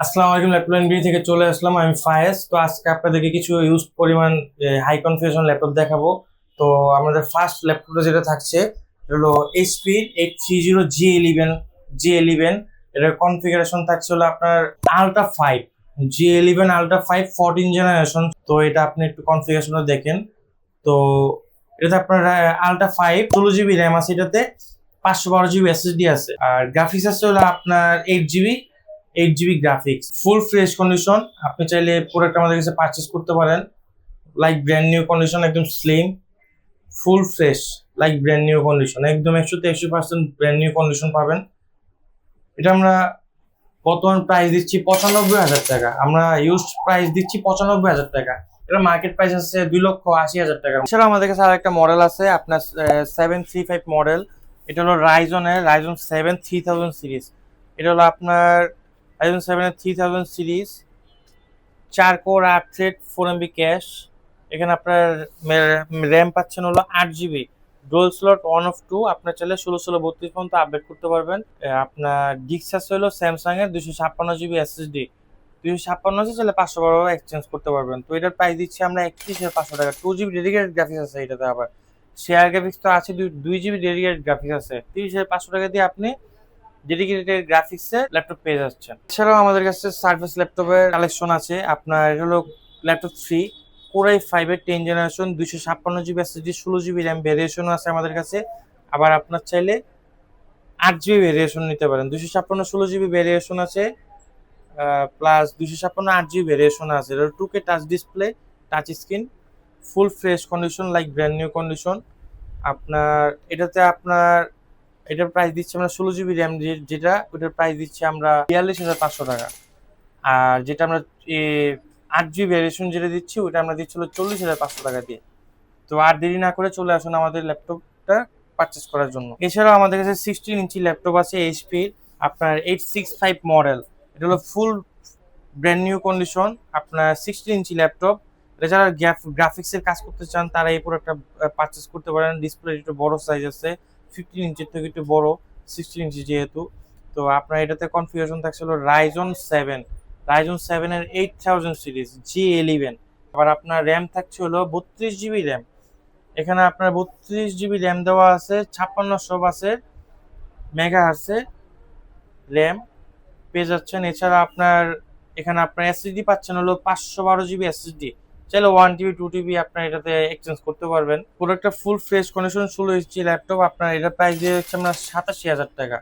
আসসালামু আলাইকুম, laptop B থেকে চলে আসলাম। আমি ফায়েজ। তো আজকে আপনাদেরকে কিছু ইউজ পরিমাণ হাই কনফিগারেশন ল্যাপটপ দেখাবো। তো আমাদের ফার্স্ট ল্যাপটপটা যেটা থাকছে হলো HP eight three zero G eleven G eleven এটার কনফিগারেশন থাকছে হলো আপনার ultra five G eleven ultra five fourteen generation তো এটা আপনি একটু কনফিগারেশনটা দেখেন। তো এটাতে আপনার আলট্রা ফাইভ ষোলো জিবি র্যাম আছে এটাতে, পাঁচশো বারো জিবি এসএসডি আছে। আর গ্রাফিক্স আছে হলো আপনার eight GB eight GB graphics full fresh condition আপনি চাইলে প্রোডাক্ট আমাদের কাছে পারচেস করতে পারেন। লাইক ব্র্যান্ড নিউ কন্ডিশন একদম slim full fresh like brand new condition একদম একশো একশো পার্সেন্ট ব্র্যান্ড নিউ কন্ডিশন পাবেন। এটা আমরা বর্তমান প্রাইস দিচ্ছি পঁচানব্বই হাজার টাকা। আমরা ইউজ প্রাইস দিচ্ছি পঁচানব্বই হাজার টাকা। এটা মার্কেট প্রাইস আছে দুই লক্ষ আশি হাজার টাকা। এছাড়া আমাদের কাছে আরেকটা মডেল আছে, আপনার সেভেন থ্রি ফাইভ মডেল এটা হলো রাইজনের Ryzen seven three thousand series এটা হলো আপনার রাইজন সেভেনের থ্রি থাউজেন্ড সিরিজ, চার কোর আট থ্রেড ফোর এমবি ক্যাশ এখানে আপনার র্যাম পাচ্ছেন হলো আট GB dual slot one of two আপনার চাইলে ষোলো ষোলো বত্রিশ পর্যন্ত আপডেট করতে পারবেন। আপনার আছে হলো স্যামসাং এর দুশো ছাপ্পান্ন জিবি এসএসডি দুশো ছাপ্পান্ন আছে চাইলে পাঁচশো বারো এক্সচেঞ্জ করতে পারবেন। তো এটার প্রাইস দিচ্ছি আমরা একত্রিশ হাজার পাঁচশো টাকা। টু জিবি ডেডিকেটেড গ্রাফিক্স আছে এটাতে আবার। শেয়ার গ্রাফিক্স তো আছে, দুই জিবি ডেডিকেটেড গ্রাফিক্স আছে। তিরিশ হাজার পাঁচশো টাকা দিয়ে আপনি ডেডিকেটেড গ্রাফিক্সে ল্যাপটপ পেয়ে যাচ্ছেন। এছাড়াও আমাদের কাছে সার্ভিস ল্যাপটপের কালেকশন আছে। আপনার হলো ল্যাপটপ থ্রি কোরাই ফাইভের টেন জেনারেশন দুইশো ছাপ্পান্ন জিবি এসএসডি ষোলো জিবি র্যাম ভেরিয়েশনও আছে আমাদের কাছে। আবার আপনার চাইলে আট জিবি ভেরিয়েশন নিতে পারেন। দুশো ছাপ্পান্ন, ষোলো জিবি ভেরিয়েশন আছে প্লাস দুশো ছাপ্পান্ন, আট জিবি ভেরিয়েশন আছে। Two K touch display touch screen full fresh condition like brand new condition আপনার, এটাতে আপনার এটার প্রাইস দিচ্ছি আমরা ষোলো জিবি র্যাম যেটা, ওটার প্রাইস দিচ্ছি আমরা বিয়াল্লিশ হাজার পাঁচশো টাকা। আর যেটা আমরা আট জিবি ভ্যারিয়েশন যেটা দিচ্ছি, ওটা আমরা দিচ্ছি হলো চল্লিশ হাজার পাঁচশো টাকা দিয়ে। তো আর দেরি না করে চলে আসুন আমাদের ল্যাপটপটা পারচেস করার জন্য। এছাড়াও আমাদের কাছে সিক্সটিন ইঞ্চি ল্যাপটপ আছে এইচপির আপনার এইট সিক্স ফাইভ মডেল এটা হলো ফুল ব্র্যান্ড নিউ কন্ডিশন আপনার সিক্সটিন ইঞ্চি ল্যাপটপ এটা যারা গ্রাফিক্সের কাজ করতে চান, তারা এই প্রোডাক্টটা পারচেস করতে পারেন। ডিসপ্লে একটু বড় সাইজ আছে। ফিফটিন ইঞ্চির থেকে একটু বড় সিক্সটিন ইঞ্চি যেহেতু। তো আপনার এটাতে কনফিগারেশন থাকছে হলো রাইজন সেভেন রাইজন সেভেনের eight thousand series G eleven আবার আপনার র্যাম থাকছে হলো বত্রিশ জিবি র্যাম এখানে আপনার বত্রিশ জিবি র্যাম দেওয়া আছে, ছাপ্পান্নশো আছে মেগা আছে র্যাম পেয়ে যাচ্ছেন। এছাড়া আপনার, এখানে আপনার এসএসডি পাচ্ছেন হলো পাঁচশো বারো জিবি এসএসডি চাইলে ওয়ান টিবি টু টিবি আপনার এটাতে এক্সচেঞ্জ করতে পারবেন। প্রোডাক্টটা ফুল ফ্রেশ কন্ডিশন ষোলো ইঞ্চি ল্যাপটপ আপনার এটার প্রাইস দিয়ে হচ্ছে আপনার সাতাশি হাজার টাকা।